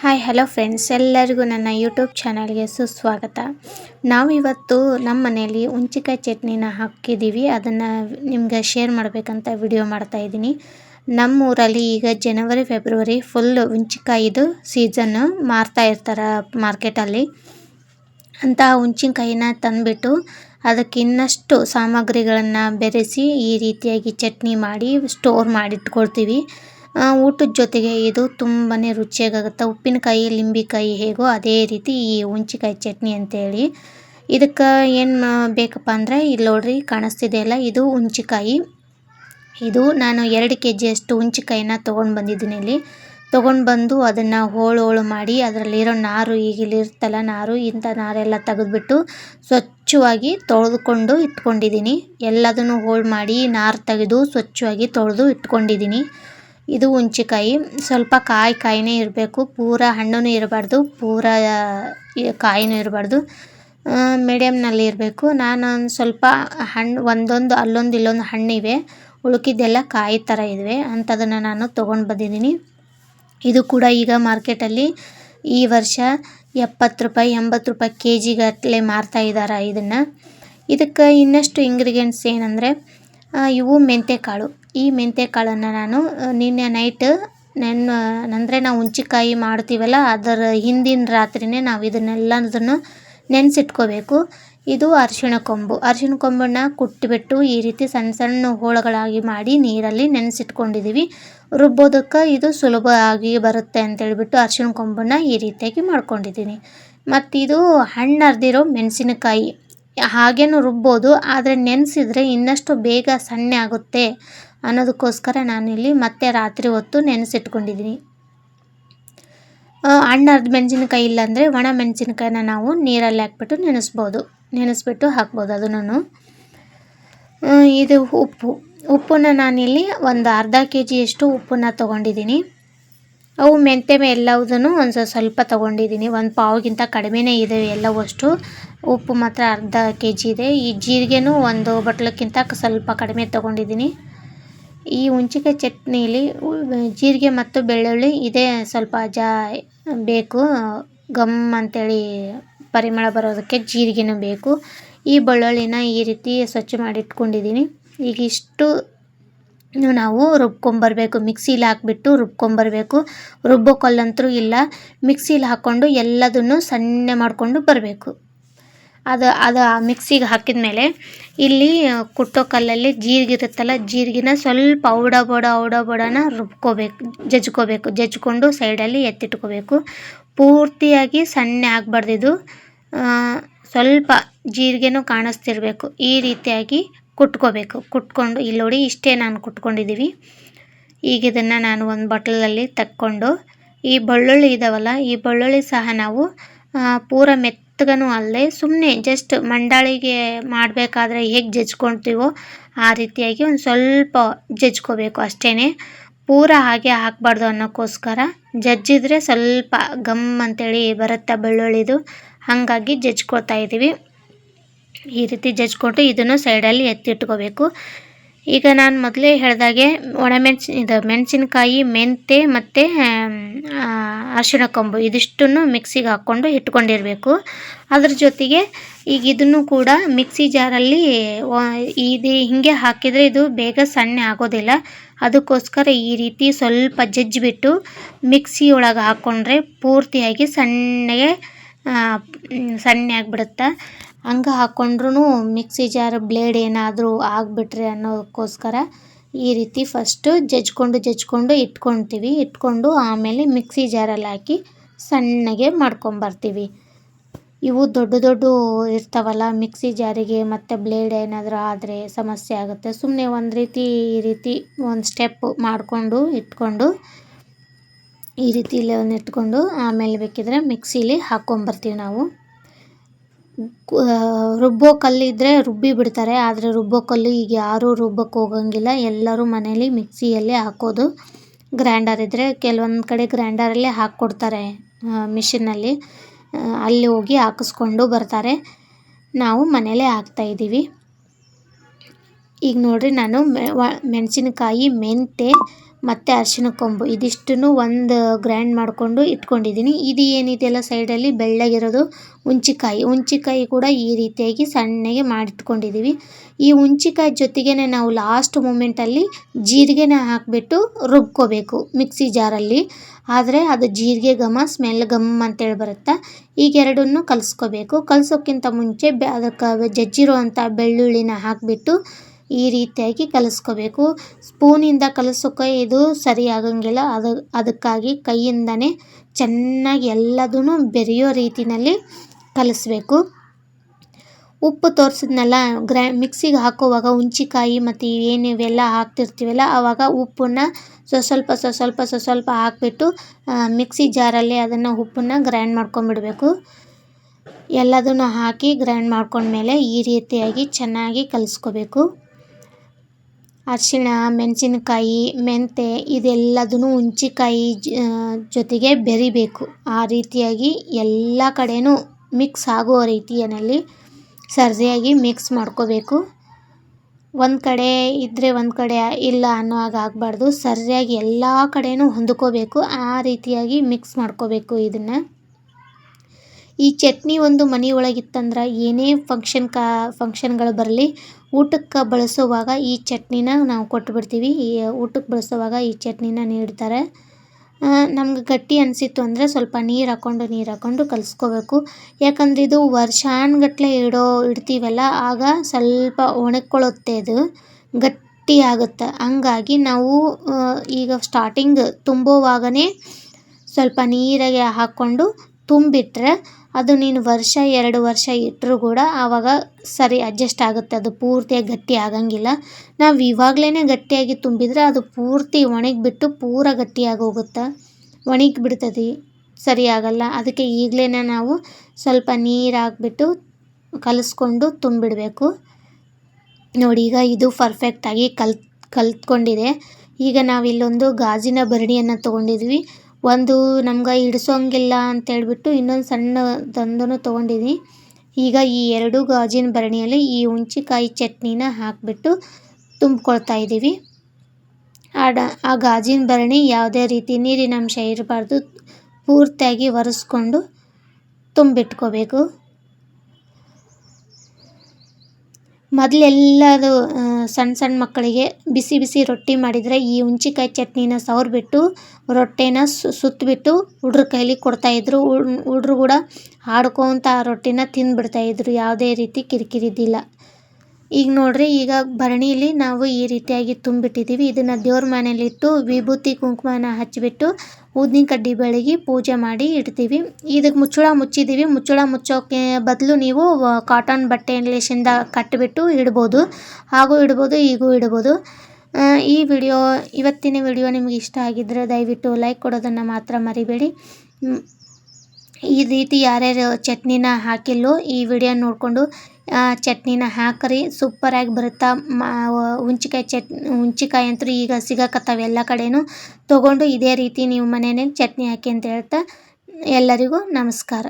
Hi hello friends ಎಲ್ಲರಿಗೂ ನನ್ನ YouTube ಚಾನಲ್ಗೆ ಸುಸ್ವಾಗತ. ನಾವು ಇವತ್ತು ನಮ್ಮ ಮನೆಯಲ್ಲಿ ಹುಂಚಿಕಾಯಿ ಚಟ್ನಿನ ಹಾಕಿದ್ದೀವಿ ಅದನ್ನು ನಿಮ್ಗೆ ಶೇರ್ ಮಾಡಬೇಕಂತ ವಿಡಿಯೋ ಮಾಡ್ತಾ ಇದ್ದೀನಿ. ನಮ್ಮ ಊರಲ್ಲಿ ಈಗ ಜನವರಿ ಫೆಬ್ರವರಿ ಫುಲ್ ಹುಂಚಿಕಾಯಿದು ಸೀಸನ್ನು ಮಾರ್ತಾ ಇರ್ತಾರೆ ಮಾರ್ಕೆಟಲ್ಲಿ ಅಂತಹ ಹುಂಚಿನಕಾಯಿನ ತಂದುಬಿಟ್ಟು ಅದಕ್ಕೆ ಇನ್ನಷ್ಟು ಸಾಮಗ್ರಿಗಳನ್ನು ಬೆರೆಸಿ ಈ ರೀತಿಯಾಗಿ ಚಟ್ನಿ ಮಾಡಿ ಸ್ಟೋರ್ ಮಾಡಿಟ್ಕೊಳ್ತೀವಿ. ಊಟದ ಜೊತೆಗೆ ಇದು ತುಂಬಾನೇ ರುಚಿಯಾಗುತ್ತೆ ಉಪ್ಪಿನಕಾಯಿ, ಲಿಂಬಿಕಾಯಿ ಹೇಗೋ ಅದೇ ರೀತಿ ಈ ಹುಂಚಿಕಾಯಿ ಚಟ್ನಿ ಅಂತೇಳಿ. ಇದಕ್ಕೆ ಏನು ಬೇಕಪ್ಪ ಅಂದರೆ ಇಲ್ಲಿ ನೋಡ್ರಿ ಕಾಣಿಸ್ತಿದೆಯಲ್ಲ ಇದು ಹುಂಚಿಕಾಯಿ ಇದು ನಾನು ಎರಡು ಕೆ ಜಿಯಷ್ಟು ಹುಂಚಿಕಾಯಿನ ತೊಗೊಂಡು ಬಂದಿದ್ದೀನಿ ಇಲ್ಲಿ. ತೊಗೊಂಡು ಬಂದು ಅದನ್ನು ಹೋಳು ಹೋಳು ಮಾಡಿ, ಅದರಲ್ಲಿರೋ ನಾರು ಈಗ ಇಲ್ಲಿರುತ್ತಲ್ಲ ನಾರು, ಇಂಥ ನಾರೆಲ್ಲ ತೆಗೆದ್ಬಿಟ್ಟು ಸ್ವಚ್ಛವಾಗಿ ತೊಳೆದುಕೊಂಡು ಇಟ್ಕೊಂಡಿದ್ದೀನಿ. ಎಲ್ಲದನ್ನು ಹೋಳು ಮಾಡಿ ನಾರು ತೆಗೆದು ಸ್ವಚ್ಛವಾಗಿ ತೊಳೆದು ಇಟ್ಕೊಂಡಿದ್ದೀನಿ. ಇದು ಹುಂಚಿಕಾಯಿ ಸ್ವಲ್ಪ ಕಾಯಿ ಕಾಯಿನೇ ಇರಬೇಕು. ಪೂರ ಹಣ್ಣೂ ಇರಬಾರ್ದು. ಪೂರ ಕಾಯಿನೂ ಇರಬಾರ್ದು. ಮೀಡಿಯಮ್ನಲ್ಲಿ ಇರಬೇಕು. ನಾನು ಒಂದು ಸ್ವಲ್ಪ ಹಣ್ಣು ಒಂದೊಂದು, ಅಲ್ಲೊಂದು, ಇಲ್ಲೊಂದು ಹಣ್ಣಿವೆ. ಉಳುಕಿದ್ದೆಲ್ಲ ಕಾಯಿ ಥರ ಅಂತ ಅಂಥದನ್ನು ನಾನು ತೊಗೊಂಡು ಬಂದಿದ್ದೀನಿ. ಇದು ಕೂಡ ಈಗ ಮಾರ್ಕೆಟಲ್ಲಿ ಈ ವರ್ಷ ಎಪ್ಪತ್ತು ರೂಪಾಯಿ, ಎಂಬತ್ತು ರೂಪಾಯಿ ಕೆ ಜಿಗಟ್ಟಲೆ ಮಾರ್ತಾ ಇದ್ದಾರೆ ಇದನ್ನು. ಇದಕ್ಕೆ ಇನ್ನಷ್ಟು ಇಂಗ್ರೀಡಿಯೆಂಟ್ಸ್ ಏನಂದರೆ ಇವು ಮೆಂತ್ಯಕಾಳು ಈ ಮೆಂತ್ಯಕಾಳನ್ನು ನಾನು ನಿನ್ನೆ ನೈಟ್ ನೆನ್ ಅಂದರೆ ನಾವು ಹುಂಚಿಕಾಯಿ ಮಾಡ್ತೀವಲ್ಲ, ಅದರ ಹಿಂದಿನ ರಾತ್ರಿನೇ ನಾವು ಇದನ್ನೆಲ್ಲದನ್ನು ನೆನೆಸಿಟ್ಕೋಬೇಕು. ಇದು ಅರಿಶಿಣ ಕೊಂಬು. ಅರಿಶಿಣ ಕೊಂಬನ್ನು ಕುಟ್ಟಿಬಿಟ್ಟು ಈ ರೀತಿ ಸಣ್ಣ ಸಣ್ಣ ಹೋಳುಗಳಾಗಿ ಮಾಡಿ ನೀರಲ್ಲಿ ನೆನೆಸಿಟ್ಕೊಂಡಿದ್ದೀವಿ ರುಬ್ಬೋದಕ್ಕೆ ಇದು ಸುಲಭ ಆಗಿ ಬರುತ್ತೆ ಅಂತೇಳ್ಬಿಟ್ಟು ಅರಿಶಿಣ ಕೊಂಬನ್ನು ಈ ರೀತಿಯಾಗಿ ಮಾಡ್ಕೊಂಡಿದ್ದೀನಿ ಮತ್ತಿದು ಹಣ್ಣು ಅರ್ದಿರೋ ಮೆಣಸಿನಕಾಯಿ, ಹಾಗೇನೂ ರುಬ್ಬೋದು, ಆದರೆ ನೆನೆಸಿದ್ರೆ ಇನ್ನಷ್ಟು ಬೇಗ ಸಣ್ಣ ಆಗುತ್ತೆ. ಅನ್ನೋದಕ್ಕೋಸ್ಕರ ನಾನಿಲ್ಲಿ ಮತ್ತೆ ರಾತ್ರಿ ಹೊತ್ತು ನೆನೆಸಿಟ್ಕೊಂಡಿದ್ದೀನಿ. ಹಣ್ಣು ಅರ್ಧ ಮೆಣಸಿನಕಾಯಿ ಇಲ್ಲಾಂದರೆ ಒಣ ಮೆಣಸಿನಕಾಯಿನ ನಾವು ನೀರಲ್ಲಿ ಹಾಕ್ಬಿಟ್ಟು ನೆನೆಸ್ಬೋದು. ನೆನೆಸ್ಬಿಟ್ಟು ಹಾಕ್ಬೋದು ಅದನ್ನು ಇದು ಉಪ್ಪು. ಉಪ್ಪನ್ನು ನಾನಿಲ್ಲಿ ಒಂದು ಅರ್ಧ ಕೆ ಜಿಯಷ್ಟು ಉಪ್ಪನ್ನು ತೊಗೊಂಡಿದ್ದೀನಿ. ಅವು ಮೆಂತ್ಯ ಎಲ್ಲವುದನ್ನು ಒಂದು ಸ್ವಲ್ಪ ತೊಗೊಂಡಿದ್ದೀನಿ. ಒಂದು ಪಾವ್ಗಿಂತ ಕಡಿಮೆನೇ ಇದೆ ಎಲ್ಲವಷ್ಟು. ಉಪ್ಪು ಮಾತ್ರ ಅರ್ಧ ಕೆ ಜಿ ಇದೆ. ಈ ಜೀರಿಗೆನೂ ಒಂದು ಬಟ್ಲಕ್ಕಿಂತ ಸ್ವಲ್ಪ ಕಡಿಮೆ ತೊಗೊಂಡಿದ್ದೀನಿ. ಈ ಹುಂಚಿಕಾಯಿ ಚಟ್ನಿಲಿ ಜೀರಿಗೆ ಮತ್ತು ಬೆಳ್ಳುಳ್ಳಿ ಇದೇ ಸ್ವಲ್ಪ ಜಾ, ಬೇಕು. ಗಮ್ ಅಂತೇಳಿ ಪರಿಮಳ ಬರೋದಕ್ಕೆ ಜೀರಿಗೆನೂ ಬೇಕು. ಈ ಬೆಳ್ಳುಳ್ಳಿನ ಈ ರೀತಿ ಸ್ವಚ್ಛ ಮಾಡಿಟ್ಕೊಂಡಿದ್ದೀನಿ. ಈಗ ಇಷ್ಟು ನಾವು ರುಬ್ಕೊಂಬರ್ಬೇಕು. ಮಿಕ್ಸಿಲಿ ಹಾಕ್ಬಿಟ್ಟು ರುಬ್ಕೊಂಬರಬೇಕು. ರುಬ್ಬೋ ಕಲ್ಲಂತೂ ಇಲ್ಲ. ಮಿಕ್ಸಿಲಿ ಹಾಕ್ಕೊಂಡು ಎಲ್ಲದನ್ನು ಸಣ್ಣ ಮಾಡಿಕೊಂಡು ಬರಬೇಕು. ಅದು ಅದು ಮಿಕ್ಸಿಗೆ ಹಾಕಿದ ಮೇಲೆ ಇಲ್ಲಿ ಕುಟ್ಟೋ ಕಲ್ಲಲ್ಲಿ ಜೀರಿಗೆ ಇರುತ್ತಲ್ಲ ಜೀರಿಗೆನ ಸ್ವಲ್ಪ ಔಡ ಬಡ, ಔಡ ಬೋಡನ ರುಬ್ಕೋಬೇಕು, ಜಜ್ಕೋಬೇಕು, ಜಜ್ಕೊಂಡು ಸೈಡಲ್ಲಿ ಎತ್ತಿಟ್ಕೋಬೇಕು. ಪೂರ್ತಿಯಾಗಿ ಸಣ್ಣ ಆಗಬಾರ್ದಿದು ಸ್ವಲ್ಪ ಜೀರಿಗೆನೂ ಕಾಣಿಸ್ತಿರ್ಬೇಕು. ಈ ರೀತಿಯಾಗಿ ಕುಟ್ಕೋಬೇಕು. ಕುಟ್ಕೊಂಡು, ಇಲ್ಲಿ ನೋಡಿ ಇಷ್ಟೇ ನಾನು ಕುಟ್ಕೊಂಡಿದ್ದೀವಿ. ಈಗ ಇದನ್ನು ನಾನು ಒಂದು ಬಟ್ಲಲ್ಲಿ ತಕ್ಕೊಂಡು, ಈ ಬೆಳ್ಳುಳ್ಳಿ ಇದಾವಲ್ಲ, ಈ ಬೆಳ್ಳುಳ್ಳಿ ಸಹ ನಾವು ಪೂರ ಮೆತ್ತಗನೂ ಅಲ್ಲದೆ ಸುಮ್ಮನೆ ಜಸ್ಟ್ ಮಂಡಾಳಿಗೆ ಮಾಡಬೇಕಾದ್ರೆ ಹೇಗೆ ಜಜ್ಕೊಳ್ತೀವೋ ಆ ರೀತಿಯಾಗಿ ಒಂದು ಸ್ವಲ್ಪ ಜಜ್ಕೋಬೇಕು ಅಷ್ಟೇ ಪೂರ ಹಾಗೆ ಹಾಕಬಾರ್ದು ಅನ್ನೋಕ್ಕೋಸ್ಕರ ಜಜ್ಜಿದ್ರೆ ಸ್ವಲ್ಪ ಗಮ್ ಅಂತೇಳಿ ಬರುತ್ತೆ ಬೆಳ್ಳುಳ್ಳಿದು. ಹಾಗಾಗಿ ಜಜ್ಕೊಳ್ತಾ ಇದ್ದೀವಿ ಈ ರೀತಿ ಜಜ್ಕೊಂಡು ಇದನ್ನು ಸೈಡಲ್ಲಿ ಎತ್ತಿಟ್ಕೋಬೇಕು. ಈಗ ನಾನು ಮೊದಲೇ ಹೇಳಿದಾಗೆ ಒಣಮೆಣ್ಸು ಇದು ಮೆಣಸಿನಕಾಯಿ, ಮೆಂತೆ ಮತ್ತು ಅರಿಶಿಣ ಕೊಂಬು ಇದಿಷ್ಟನ್ನು ಮಿಕ್ಸಿಗೆ ಹಾಕ್ಕೊಂಡು ಇಟ್ಕೊಂಡಿರಬೇಕು. ಅದ್ರ ಜೊತೆಗೆ ಈಗ ಇದನ್ನು ಕೂಡ ಮಿಕ್ಸಿ ಜಾರಲ್ಲಿ ಇದು ಹೀಗೆ ಹಾಕಿದರೆ ಇದು ಬೇಗ ಸಣ್ಣ ಆಗೋದಿಲ್ಲ. ಅದಕ್ಕೋಸ್ಕರ ಈ ರೀತಿ ಸ್ವಲ್ಪ ಜಜ್ಜಿಬಿಟ್ಟು ಮಿಕ್ಸಿ ಒಳಗೆ ಹಾಕ್ಕೊಂಡ್ರೆ ಪೂರ್ತಿಯಾಗಿ ಸಣ್ಣಗೆ ಸಣ್ಣ ಆಗಿಬಿಡುತ್ತೆ. ಹಂಗೆ ಹಾಕ್ಕೊಂಡ್ರೂ ಮಿಕ್ಸಿ ಜಾರ್ ಬ್ಲೇಡ್ ಏನಾದರೂ ಆಗಿಬಿಟ್ರೆ ಅನ್ನೋದಕ್ಕೋಸ್ಕರ ಈ ರೀತಿ ಫಸ್ಟು ಜಜ್ಕೊಂಡು ಜಜ್ಕೊಂಡು ಇಟ್ಕೊತೀವಿ ಇಟ್ಕೊಂಡು ಆಮೇಲೆ ಮಿಕ್ಸಿ ಜಾರಲ್ಲಿ ಹಾಕಿ ಸಣ್ಣಗೆ ಮಾಡ್ಕೊಂಬರ್ತೀವಿ. ಇವು ದೊಡ್ಡ ದೊಡ್ಡ ಇರ್ತಾವಲ್ಲ, ಮಿಕ್ಸಿ ಜಾರಿಗೆ ಮತ್ತು ಬ್ಲೇಡ್ ಏನಾದರೂ ಆದರೆ ಸಮಸ್ಯೆ ಆಗುತ್ತೆ. ಸುಮ್ಮನೆ ಒಂದು ರೀತಿ ಈ ರೀತಿ ಒಂದು ಸ್ಟೆಪ್ ಮಾಡಿಕೊಂಡು ಇಟ್ಕೊಂಡು ಈ ರೀತಿಲಿ ಒಂದು ಇಟ್ಕೊಂಡು ಆಮೇಲೆ ಬೇಕಿದ್ರೆ ಮಿಕ್ಸಿಲಿ ಹಾಕ್ಕೊಂಬರ್ತೀವಿ ನಾವು. ರುಬ್ಬೋ ಕಲ್ಲಿದ್ದರೆ ರುಬ್ಬಿ ಬಿಡ್ತಾರೆ, ಆದರೆ ರುಬ್ಬೋ ಕಲ್ಲು ಈಗ ಯಾರೂ ರುಬ್ಬಕ್ಕೆ ಹೋಗಂಗಿಲ್ಲ. ಎಲ್ಲರೂ ಮನೇಲಿ ಮಿಕ್ಸಿಯಲ್ಲೇ ಹಾಕೋದು ಗ್ರ್ಯಾಂಡರ್ ಇದ್ದರೆ ಕೆಲವೊಂದು ಕಡೆ ಗ್ರ್ಯಾಂಡರಲ್ಲೇ ಹಾಕ್ಕೊಡ್ತಾರೆ ಮಿಷಿನಲ್ಲಿ ಅಲ್ಲಿ ಹೋಗಿ ಹಾಕಿಸ್ಕೊಂಡು ಬರ್ತಾರೆ. ನಾವು ಮನೇಲೇ ಹಾಕ್ತಾಯಿದ್ದೀವಿ ಈಗ ನೋಡಿರಿ, ನಾನು ಮೆಣಸಿನಕಾಯಿ ಮೆಂತೆ ಮತ್ತು ಅರಿಶಿನ ಕೊಂಬು. ಇದಿಷ್ಟನ್ನು ಒಂದು ಗ್ರೈಂಡ್ ಮಾಡಿಕೊಂಡು ಇಟ್ಕೊಂಡಿದ್ದೀನಿ ಇದು ಏನಿದೆಯಲ್ಲ ಸೈಡಲ್ಲಿ? ಬೆಳ್ಳಗಿರೋದು ಹುಂಚಿಕಾಯಿ ಹುಂಚಿಕಾಯಿ ಕೂಡ ಈ ರೀತಿಯಾಗಿ ಸಣ್ಣಗೆ ಮಾಡಿಟ್ಕೊಂಡಿದ್ದೀವಿ ಈ ಹುಂಚಿಕಾಯಿ ಜೊತೆಗೇ ನಾವು ಲಾಸ್ಟ್ ಮೂಮೆಂಟಲ್ಲಿ ಜೀರಿಗೆನ ಹಾಕಿಬಿಟ್ಟು ರುಬ್ಕೋಬೇಕು ಮಿಕ್ಸಿ ಜಾರಲ್ಲಿ ಆದರೆ ಅದು ಜೀರಿಗೆ ಘಮ ಸ್ಮೆಲ್ ಘಮ್ ಅಂತೇಳಿ ಬರುತ್ತೆ? ಈಗ ಎರಡನ್ನು ಕಲಿಸ್ಕೋಬೇಕು. ಕಲಿಸೋಕ್ಕಿಂತ ಮುಂಚೆ ಬೆ ಅದಕ್ಕೆ ಜಜ್ಜಿರೋ ಅಂಥ ಬೆಳ್ಳುಳ್ಳಿನ ಹಾಕಿಬಿಟ್ಟು ಈ ರೀತಿಯಾಗಿ ಕಲಿಸ್ಕೋಬೇಕು. ಸ್ಪೂನಿಂದ ಕಲಸೋಕೆ ಇದು ಸರಿ ಆಗಂಗಿಲ್ಲ ಅದು, ಅದಕ್ಕಾಗಿ ಕೈಯಿಂದನೇ ಚೆನ್ನಾಗಿ ಎಲ್ಲದೂ ಬೆರೆಯೋ ರೀತಿಯಲ್ಲಿ ಕಲಿಸ್ಬೇಕು. ಉಪ್ಪು ತೋರಿಸಿದ್ನಲ್ಲ, ಗ್ರೈ, ಮಿಕ್ಸಿಗೆ ಹಾಕೋವಾಗ ಹುಂಚಿಕಾಯಿ ಮತ್ತು ಏನು ಇವೆಲ್ಲ ಹಾಕ್ತಿರ್ತೀವಲ್ಲ ಆವಾಗ ಉಪ್ಪನ್ನು ಸ್ವ ಸ್ವಲ್ಪ ಸ್ವ ಸ್ವಲ್ಪ ಸ್ವ ಸ್ವಲ್ಪ ಹಾಕ್ಬಿಟ್ಟು ಮಿಕ್ಸಿ ಜಾರಲ್ಲಿ ಅದನ್ನು ಉಪ್ಪನ್ನು ಗ್ರೈಂಡ್ ಮಾಡ್ಕೊಂಡ್ಬಿಡಬೇಕು. ಎಲ್ಲದನ್ನು ಹಾಕಿ ಗ್ರೈಂಡ್ ಮಾಡ್ಕೊಂಡ್ಮೇಲೆ ಈ ರೀತಿಯಾಗಿ ಚೆನ್ನಾಗಿ ಕಲಿಸ್ಕೋಬೇಕು. ಅರಿಶಿಣ, ಮೆಣಸಿನಕಾಯಿ, ಮೆಂತೆ ಇದೆಲ್ಲದನ್ನೂ ಹುಣ್ಚಿಕಾಯಿ ಜೊತೆಗೆ ಬೆರಿಬೇಕು. ಆ ರೀತಿಯಾಗಿ ಎಲ್ಲ ಕಡೆಯೂ ಮಿಕ್ಸ್ ಆಗುವ ರೀತಿಯಲ್ಲಿ ಸರಿಯಾಗಿ ಮಿಕ್ಸ್ ಮಾಡ್ಕೋಬೇಕು. ಒಂದು ಕಡೆ ಇದ್ದರೆ ಒಂದು ಕಡೆ ಇಲ್ಲ ಅನ್ನೋ ಹಾಗೆ ಆಗಬಾರ್ದು. ಸರಿಯಾಗಿ ಎಲ್ಲ ಕಡೆಯೂ ಹೊಂದ್ಕೋಬೇಕು. ಆ ರೀತಿಯಾಗಿ ಮಿಕ್ಸ್ ಮಾಡ್ಕೋಬೇಕು ಇದನ್ನು. ಈ ಚಟ್ನಿ ಒಂದು ಮನೆ ಒಳಗಿತ್ತಂದ್ರೆ ಏನೇ ಫಂಕ್ಷನ್ ಕಾ ಫಂಕ್ಷನ್ಗಳು ಬರಲಿ, ಊಟಕ್ಕೆ ಬಳಸುವಾಗ ಈ ಚಟ್ನಿನ ನಾವು ಕೊಟ್ಬಿಡ್ತೀವಿ. ಈ, ಊಟಕ್ಕೆ ಬಳಸುವಾಗ ಈ ಚಟ್ನಿನ ನೀಡ್ತಾರೆ. ನಮ್ಗೆ ಗಟ್ಟಿ ಅನಿಸಿತ್ತು ಅಂದರೆ ಸ್ವಲ್ಪ ನೀರು ಹಾಕ್ಕೊಂಡು ನೀರು ಹಾಕ್ಕೊಂಡು ಕಲಿಸ್ಕೋಬೇಕು. ಯಾಕಂದ್ರೆ ಇದು ವರ್ಷಾನುಗಟ್ಲೆ ಇಡೋ, ಇಡ್ತೀವಲ್ಲ, ಆಗ ಸ್ವಲ್ಪ ಒಣಕೊಳ್ಳುತ್ತೆ ಇದು ಗಟ್ಟಿ ಆಗುತ್ತೆ. ಹಂಗಾಗಿ ನಾವು ಈಗ ಸ್ಟಾರ್ಟಿಂಗ್ ತುಂಬುವಾಗನೇ ಸ್ವಲ್ಪ ನೀರಿಗೆ ಹಾಕ್ಕೊಂಡು ತುಂಬಿಟ್ರೆ ಅದು ನೀನು ವರ್ಷ, ಎರಡು ವರ್ಷ ಇಟ್ಟರೂ ಕೂಡ ಆವಾಗ ಸರಿ ಅಡ್ಜಸ್ಟ್ ಆಗುತ್ತೆ. ಅದು ಪೂರ್ತಿಯಾಗಿ ಗಟ್ಟಿ ಆಗಂಗಿಲ್ಲ. ನಾವು ಇವಾಗಲೇ ಗಟ್ಟಿಯಾಗಿ ತುಂಬಿದರೆ ಅದು ಪೂರ್ತಿ ಒಣಗಿಬಿಟ್ಟು ಪೂರ ಗಟ್ಟಿಯಾಗಿ ಹೋಗುತ್ತೆ? ಒಣಗಿ ಬಿಡ್ತದೆ ಸರಿ ಆಗಲ್ಲ. ಅದಕ್ಕೆ ಈಗಲೇ ನಾವು ಸ್ವಲ್ಪ ನೀರು ಹಾಕ್ಬಿಟ್ಟು ಕಲಿಸ್ಕೊಂಡು ತುಂಬಿಡಬೇಕು. ನೋಡಿ, ಈಗ ಇದು ಪರ್ಫೆಕ್ಟಾಗಿ ಕಲ್, ಕಲ್ತ್ಕೊಂಡಿದೆ. ಈಗ ನಾವಿಲ್ಲೊಂದು ಗಾಜಿನ ಭರಣಿಯನ್ನು ತೊಗೊಂಡಿದ್ವಿ. ಒಂದು ನಮ್ಗೆ ಹಿಡ್ಸೋಂಗಿಲ್ಲ ಅಂತೇಳ್ಬಿಟ್ಟು ಇನ್ನೊಂದು ಸಣ್ಣದೊಂದನ್ನು ತೊಗೊಂಡಿದ್ದೀನಿ ಈಗ ಈ ಎರಡು ಗಾಜಿನ ಭರಣಿಯಲ್ಲಿ ಈ ಹುಣ್ಚಿಕಾಯಿ ಚಟ್ನಿನ ಹಾಕಿಬಿಟ್ಟು ತುಂಬ್ಕೊಳ್ತಾ ಇದ್ದೀವಿ. ಆ ಡ, ಆ ಗಾಜಿನ ಭರಣಿ ಯಾವುದೇ ರೀತಿ ನೀರಿನಂಶ ಇರಬಾರ್ದು, ಪೂರ್ತಿಯಾಗಿ ಒರೆಸ್ಕೊಂಡು ತುಂಬಿಟ್ಕೋಬೇಕು. ಮೊದಲೆಲ್ಲದು ಸಣ್ಣ ಸಣ್ಣ ಮಕ್ಕಳಿಗೆ ಬಿಸಿ ಬಿಸಿ ರೊಟ್ಟಿ ಮಾಡಿದರೆ ಈ ಹುಣ್ಚಿಕಾಯಿ ಚಟ್ನಿನ ಸವರ್ಬಿಟ್ಟು, ರೊಟ್ಟಿನ ಸುತ್ತಬಿಟ್ಟು ಹುಡ್ರ ಕೈಲಿ ಕೊಡ್ತಾಯಿದ್ರು ಹುಡ್ರು ಕೂಡ ಆಡ್ಕೊತ ಆ ರೊಟ್ಟಿನ ತಿಂದುಬಿಡ್ತಾಯಿದ್ರು ಯಾವುದೇ ರೀತಿ ಕಿರಿಕಿರಿ ಇದ್ದಿಲ್ಲ ಈಗ ನೋಡಿರಿ, ಈಗ ಭರಣಿಲಿ ನಾವು ಈ ರೀತಿಯಾಗಿ ತುಂಬಿಟ್ಟಿದ್ದೀವಿ. ಇದನ್ನು ದೇವ್ರ ಮನೇಲಿಟ್ಟು ವಿಭೂತಿ ಕುಂಕುಮನ ಹಚ್ಚಿಬಿಟ್ಟು ಊದಿನ ಕಡ್ಡಿ ಬೆಳಗಿ ಪೂಜೆ ಮಾಡಿ ಇಡ್ತೀವಿ. ಇದಕ್ಕೆ ಮುಚ್ಚಳ ಮುಚ್ಚಿದ್ದೀವಿ ಮುಚ್ಚಳ ಮುಚ್ಚೋಕ್ಕೆ ಬದಲು ನೀವು ಕಾಟನ್ ಬಟ್ಟೆಲಿಂದ ಕಟ್ಟಿಬಿಟ್ಟು ಇಡ್ಬೋದು. ಹಾಗೂ ಇಡ್ಬೋದು, ಈಗೂ ಇಡ್ಬೋದು. ಈ ವಿಡಿಯೋ, ಇವತ್ತಿನ ವಿಡಿಯೋ ನಿಮಗೆ ಇಷ್ಟ ಆಗಿದ್ದರೆ ದಯವಿಟ್ಟು ಲೈಕ್ ಕೊಡೋದನ್ನು ಮಾತ್ರ ಮರಿಬೇಡಿ. ಈ ರೀತಿ ಯಾರ್ಯಾರು ಚಟ್ನಿನ ಹಾಕಿಲ್ಲೋ ಈ ವಿಡಿಯೋ ನೋಡಿಕೊಂಡು ಚಟ್ನಿನ ಹಾಕಿರಿ. ಸೂಪರಾಗಿ ಬರುತ್ತೆ? ಹುಂಚಿಕಾಯಿ ಚಟ್ ಹುಂಚಿಕಾಯಿ ಅಂತೂ ಈಗ ಸಿಗಕತ್ತಾವೆ ಎಲ್ಲ ಕಡೆಯೂ ತೊಗೊಂಡು ಇದೇ ರೀತಿ ನೀವು ಮನೆಯಲ್ಲಿ ಚಟ್ನಿ ಹಾಕಿ ಅಂತ ಹೇಳ್ತಾ ಎಲ್ಲರಿಗೂ ನಮಸ್ಕಾರ.